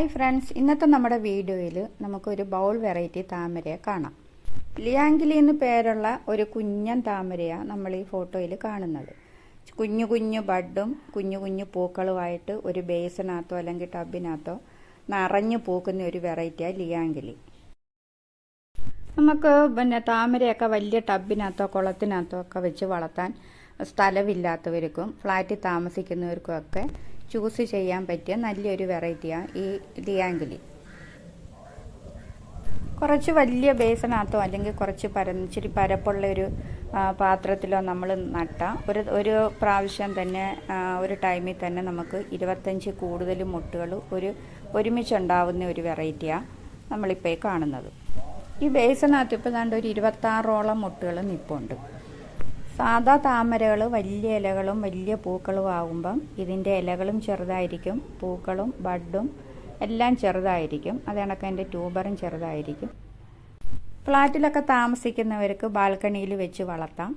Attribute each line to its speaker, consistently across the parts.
Speaker 1: Hi friends ഇന്നത്തെ നമ്മുടെ വീഡിയോയിൽ നമുക്കൊരു ബൗൾ വെറൈറ്റി താമരയെ കാണാം. ലിയാങ്കിലി എന്ന് പേരുള്ള ഒരു കുഞ്ഞൻ താമരയാണ് നമ്മൾ ഈ ഫോട്ടോയിൽ കാണുന്നത്. കുഞ്ഞു കുഞ്ഞു ബഡും കുഞ്ഞു കുഞ്ഞു പൂക്കളുമായിട്ട് ഒരു ബേസിനകത്തോ അല്ലെങ്കിൽ ടബിനകത്തോ നിറഞ്ഞു പൂക്കുന്ന ഒരു വെറൈറ്റിയാണ് ലിയാങ്കിലി. നമുക്ക് പിന്നെ താമരയൊക്കെ വലിയ ടബിനകത്തോ കുളത്തിനകത്തോ ഒക്കെ വെച്ച് വളർത്താൻ സ്ഥലമില്ലാത്തവർക്കും ഫ്ലാറ്റിൽ താമസിക്കുന്നവർക്കും ഒക്കെ ചൂസ് ചെയ്യാൻ പറ്റിയ നല്ലൊരു വെറൈറ്റിയാണ് ഈ ലിയാങ്കിലി കുറച്ച് വലിയ ബേസിനകത്തോ അല്ലെങ്കിൽ കുറച്ച് പര ഇച്ചിരി പരപ്പുള്ള ഒരു പാത്രത്തിലോ നമ്മൾ നട്ട ഒരു ഒരു പ്രാവശ്യം തന്നെ ഒരു ടൈമിൽ തന്നെ നമുക്ക് ഇരുപത്തഞ്ച് കൂടുതൽ മുട്ടുകൾ ഒരു ഒരുമിച്ചുണ്ടാവുന്ന ഒരു വെറൈറ്റിയാണ് നമ്മളിപ്പോൾ കാണുന്നത്. ഈ ബേസിനകത്ത് ഇപ്പോൾ ദാണ്ട് ഒരു ഇരുപത്താറോളം മുട്ടുകൾ നിൽപ്പുണ്ട് സാധാ താമരകൾ വലിയ ഇലകളും വലിയ പൂക്കളും ആകുമ്പം ഇതിന്റെ ഇലകളും ചെറുതായിരിക്കും. പൂക്കളും ബഡും എല്ലാം ചെറുതായിരിക്കും. അത് അതിന്റെ ട്യൂബറും ചെറുതായിരിക്കും. ഫ്ലാറ്റിലൊക്കെ താമസിക്കുന്നവർക്ക് ബാൽക്കണിയിൽ വെച്ച് വളർത്താം.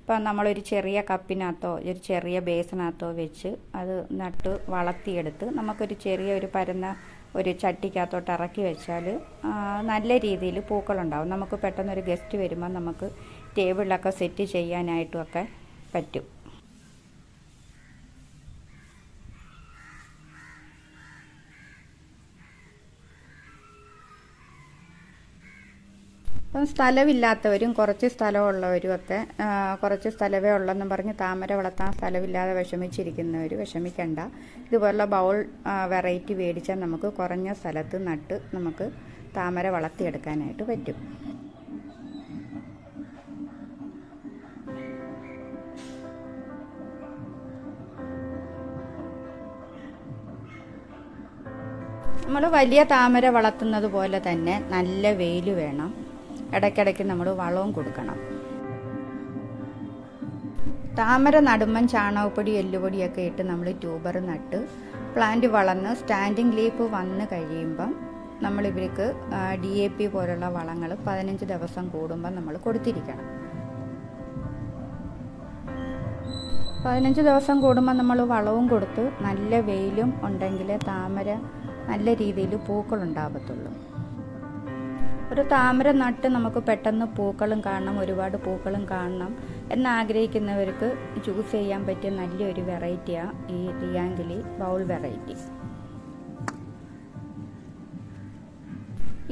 Speaker 1: ഇപ്പം നമ്മളൊരു ചെറിയ കപ്പിനകത്തോ ഒരു ചെറിയ ബേസിനകത്തോ വെച്ച് അത് നട്ട് വളർത്തിയെടുത്ത് നമുക്കൊരു ചെറിയ ഒരു പരന്ന ഒരു ചട്ടിക്കകത്തോട്ട് ഇറക്കി വെച്ചാൽ നല്ല രീതിയിൽ പൂക്കളുണ്ടാവും. നമുക്ക് പെട്ടെന്നൊരു ഗസ്റ്റ് വരുമ്പോൾ നമുക്ക് ടേബിളിലൊക്കെ സെറ്റ് ചെയ്യാനായിട്ടുമൊക്കെ പറ്റും. അപ്പം സ്ഥലമില്ലാത്തവരും കുറച്ച് സ്ഥലമുള്ളവരും ഒക്കെ കുറച്ച് സ്ഥലമേ ഉള്ളെന്നും പറഞ്ഞ് താമര വളർത്താൻ സ്ഥലമില്ലാതെ വിഷമിച്ചിരിക്കുന്നവർ വിഷമിക്കണ്ട. ഇതുപോലുള്ള ബൗൾ വെറൈറ്റി മേടിച്ചാൽ നമുക്ക് കുറഞ്ഞ സ്ഥലത്ത് നട്ട് നമുക്ക് താമര വളർത്തിയെടുക്കാനായിട്ട് പറ്റും. നമ്മൾ വലിയ താമര വളർത്തുന്നത് പോലെ തന്നെ നല്ല വെയിൽ വേണം. ഇടയ്ക്കിടയ്ക്ക് നമ്മൾ വളവും കൊടുക്കണം. താമര നടുമ്പൻ ചാണകപ്പൊടി എല്ലുപൊടിയൊക്കെ ഇട്ട് നമ്മൾ ട്യൂബർ നട്ട് പ്ലാന്റ് വളർന്ന് സ്റ്റാൻഡിങ് ലീഫ് വന്ന് കഴിയുമ്പം നമ്മൾ ഇവർക്ക് ഡി എ പി പോലുള്ള വളങ്ങൾ പതിനഞ്ച് ദിവസം കൂടുമ്പം നമ്മൾ കൊടുത്തിരിക്കണം. പതിനഞ്ച് ദിവസം കൂടുമ്പോൾ നമ്മൾ വളവും കൊടുത്ത് നല്ല വെയിലും ഉണ്ടെങ്കിൽ താമര നല്ല രീതിയിൽ പൂക്കളുണ്ടാകത്തുള്ളൂ ഒരു താമര നട്ട് നമുക്ക് പെട്ടെന്ന് പൂക്കളും കാണണം ഒരുപാട് പൂക്കളും കാണണം എന്നാഗ്രഹിക്കുന്നവർക്ക് ചൂസ് ചെയ്യാൻ പറ്റിയ നല്ലൊരു വെറൈറ്റിയാണ് ഈ റിയാങ്കിലി ബൗൾ വെറൈറ്റി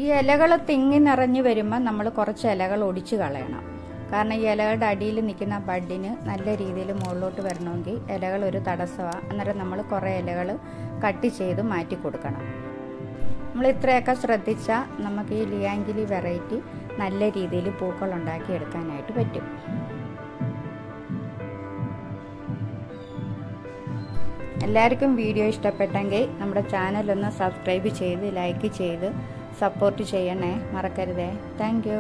Speaker 1: ഈ ഇലകൾ തിങ്ങി നിറഞ്ഞു വരുമ്പോൾ നമ്മൾ കുറച്ച് ഇലകൾ ഒടിച്ചു കളയണം. കാരണം ഈ ഇലകളുടെ അടിയിൽ നിൽക്കുന്ന ബഡിന് നല്ല രീതിയിൽ മുകളിലോട്ട് വരണമെങ്കിൽ ഇലകൾ ഒരു തടസ്സമാണ് അന്നേരം നമ്മൾ കുറേ ഇലകൾ കട്ട് ചെയ്ത് മാറ്റി കൊടുക്കണം. നമ്മൾ ഇത്രയൊക്കെ ശ്രദ്ധിച്ചാൽ നമുക്ക് ഈ ലിയാങ്കിലി വെറൈറ്റി നല്ല രീതിയിൽ പൂക്കൾ ഉണ്ടാക്കി എടുക്കാനായിട്ട് പറ്റും. എല്ലാവർക്കും വീഡിയോ ഇഷ്ടപ്പെട്ടെങ്കിൽ നമ്മുടെ ചാനൽ ഒന്ന് സബ്സ്ക്രൈബ് ചെയ്ത് ലൈക്ക് ചെയ്ത് സപ്പോർട്ട് ചെയ്യണേ മറക്കരുതേ. താങ്ക്